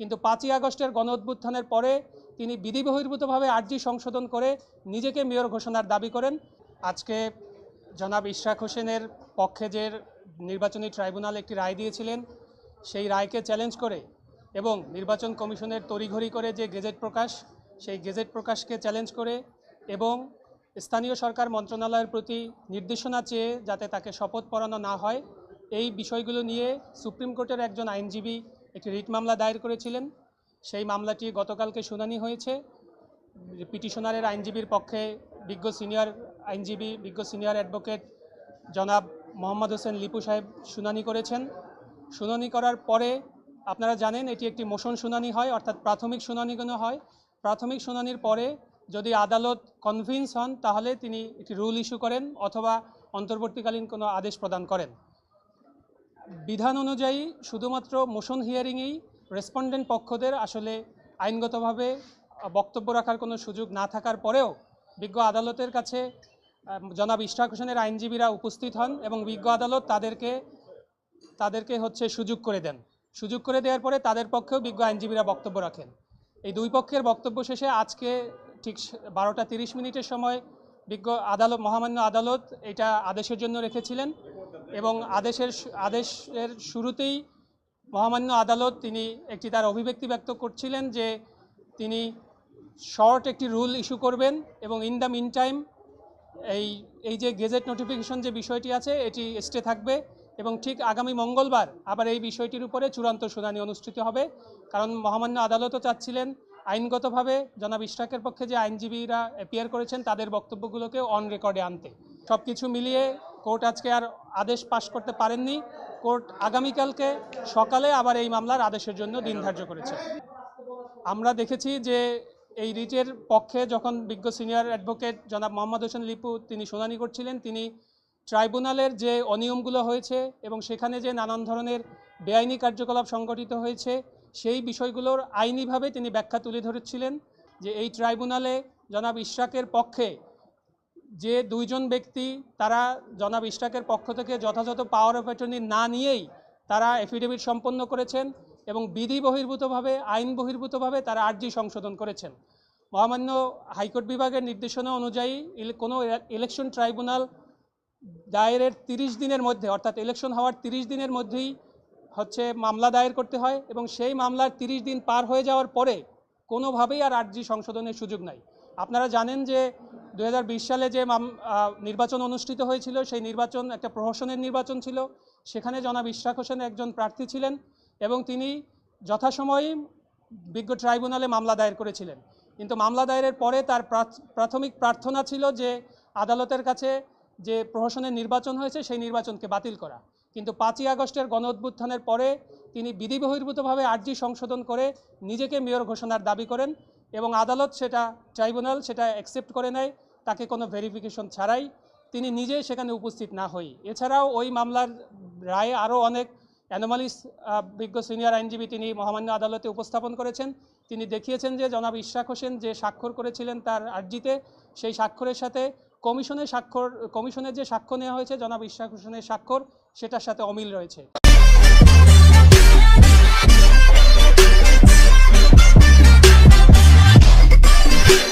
কিন্তু পাঁচই আগস্টের গণ অভ্যুত্থানের পরে তিনি বিধি বহির্ভূতভাবে আর্জি সংশোধন করে নিজেকে মেয়র ঘোষণার দাবি করেন। আজকে জনাব ইশরাক হোসেনের পক্ষে যে নির্বাচনী ট্রাইব্যুনাল একটি রায় দিয়েছিলেন, সেই রায়কে চ্যালেঞ্জ করে এবং নির্বাচন কমিশনের তড়িঘড়ি করে যে গেজেট প্রকাশ, সেই গেজেট প্রকাশকে চ্যালেঞ্জ করে এবং স্থানীয় সরকার মন্ত্রণালয়ের প্রতি নির্দেশনা চেয়ে যাতে তাকে শপথ পড়ানো না হয়, এই বিষয়গুলো নিয়ে সুপ্রিম কোর্টের একজন আইনজীবী একটি রিট মামলা দায়ের করেছিলেন। সেই মামলাটি গতকালকে শুনানি হয়েছে। পিটিশনারের আইনজীবীর পক্ষে বিজ্ঞ সিনিয়র আইনজীবী, বিজ্ঞ সিনিয়র অ্যাডভোকেট জনাব মোহাম্মদ হোসেন লিপু সাহেব শুনানি করেছেন। শুনানি করার পরে আপনারা জানেন এটি একটি মোশন শুনানি হয়, অর্থাৎ প্রাথমিক শুনানি শুনানিগুলো হয়। প্রাথমিক শুনানির পরে যদি আদালত কনভিন্স হন, তাহলে তিনি একটি রুল ইস্যু করেন অথবা অন্তর্বর্তীকালীন কোনো আদেশ প্রদান করেন। বিধান অনুযায়ী শুধুমাত্র মোশন হিয়ারিংয়েই রেসপন্ডেন্ট পক্ষদের আসলে আইনগতভাবে বক্তব্য রাখার কোনো সুযোগ না থাকার পরেও বিজ্ঞ আদালতের কাছে জনাব ইশরাক হোসেনের আইনজীবীরা উপস্থিত হন এবং বিজ্ঞ আদালত তাদেরকে তাদেরকে হচ্ছে সুযোগ করে দেন। সুযোগ করে দেওয়ার পরে তাদের পক্ষেও বিজ্ঞ আইনজীবীরা বক্তব্য রাখেন। এই দুই পক্ষের বক্তব্য শেষে আজকে ঠিক বারোটা তিরিশ মিনিটের সময় বিজ্ঞ আদালত, মহামান্য আদালত এটা আদেশের জন্য রেখেছিলেন। এবং আদেশের আদেশের শুরুতেই মহামান্য আদালত তিনি একটি তার অভিব্যক্তি ব্যক্ত করছিলেন যে তিনি শর্ট একটি রুল ইস্যু করবেন এবং ইন দ্য মিন টাইম এই এই যে গেজেট নোটিফিকেশন যে বিষয়টি আছে, এটি স্টে থাকবে এবং ঠিক আগামী মঙ্গলবার আবার এই বিষয়টির উপরে চূড়ান্ত শুনানি অনুষ্ঠিত হবে। কারণ মহামান্য আদালতও চাচ্ছিলেন আইনগতভাবে জনাব ইশরাকের পক্ষে যে আইনজীবীরা অ্যাপিয়ার করেছেন, তাদের বক্তব্যগুলোকে অন রেকর্ডে আনতে। সব কিছু মিলিয়ে কোর্ট আজকে আর আদেশ পাশ করতে পারেননি। কোর্ট আগামীকালকে সকালে আবার এই মামলার আদেশের জন্য দিন ধার্য করেছে। আমরা দেখেছি যে এই রিটের পক্ষে যখন বিজ্ঞ সিনিয়র অ্যাডভোকেট জনাব মোহাম্মদ হোসেন লিপু তিনি শুনানি করছিলেন, তিনি ট্রাইব্যুনালের যে অনিয়মগুলো হয়েছে এবং সেখানে যে নানান ধরনের বেআইনি কার্যকলাপ সংগঠিত হয়েছে, সেই বিষয়গুলোর আইনিভাবে তিনি ব্যাখ্যা তুলে ধরেছিলেন যে এই ট্রাইব্যুনালে জনাব ইশরাকের পক্ষে যে দুইজন ব্যক্তি তারা জনাব ইশরাকের পক্ষ থেকে যথাযথ পাওয়ার অফ অ্যাটর্নি না নিয়েই তারা এফিডেভিট সম্পন্ন করেছেন এবং বিধি বহির্ভূতভাবে, আইন বহির্ভূতভাবে তারা আর্জি সংশোধন করেছেন। মহামান্য হাইকোর্ট বিভাগের নির্দেশনা অনুযায়ী কোনো ইলেকশন ট্রাইব্যুনাল দায়েরের তিরিশ দিনের মধ্যে, অর্থাৎ ইলেকশন হওয়ার তিরিশ দিনের মধ্যেই হচ্ছে মামলা দায়ের করতে হয় এবং সেই মামলার তিরিশ দিন পার হয়ে যাওয়ার পরে কোনোভাবেই আর আর্জি সংশোধনের সুযোগ নাই। আপনারা জানেন যে দু হাজার বিশ সালে যে নির্বাচন অনুষ্ঠিত হয়েছিল, সেই নির্বাচন একটা প্রহসনের নির্বাচন ছিল। সেখানে জনাব ইশরাক হোসেন একজন প্রার্থী ছিলেন এবং তিনি যথাসময়ে বিজ্ঞ ট্রাইব্যুনালে মামলা দায়ের করেছিলেন। কিন্তু মামলা দায়েরের পরে তার প্রাথমিক প্রার্থনা ছিল যে আদালতের কাছে যে প্রহসনের নির্বাচন হয়েছে, সেই নির্বাচনকে বাতিল করা। কিন্তু পাঁচই আগস্টের গণ পরে তিনি বিধি বহির্ভূতভাবে আর্জি সংশোধন করে নিজেকে মেয়র ঘোষণার দাবি করেন এবং আদালত সেটা, ট্রাইব্যুনাল সেটা অ্যাকসেপ্ট করে নেয়। তাকে কোনো ভেরিফিকেশন ছাড়াই তিনি নিজে সেখানে উপস্থিত না হই। এছাড়াও ওই মামলার রায়ে আরও অনেক অ্যানোমালিস বিজ্ঞ সিনিয়র আইনজীবী তিনি মহামান্য আদালতে উপস্থাপন করেছেন। তিনি দেখিয়েছেন যে জনাব ইশরাক হোসেন যে স্বাক্ষর করেছিলেন তার আর্জিতে, সেই স্বাক্ষরের সাথে কমিশনের স্বাক্ষর, কমিশনের যে সাক্ষ্য নেওয়া হয়েছে জনাব ইশরাক হোসেনের স্বাক্ষর, সেটার সাথে অমিল রয়েছে।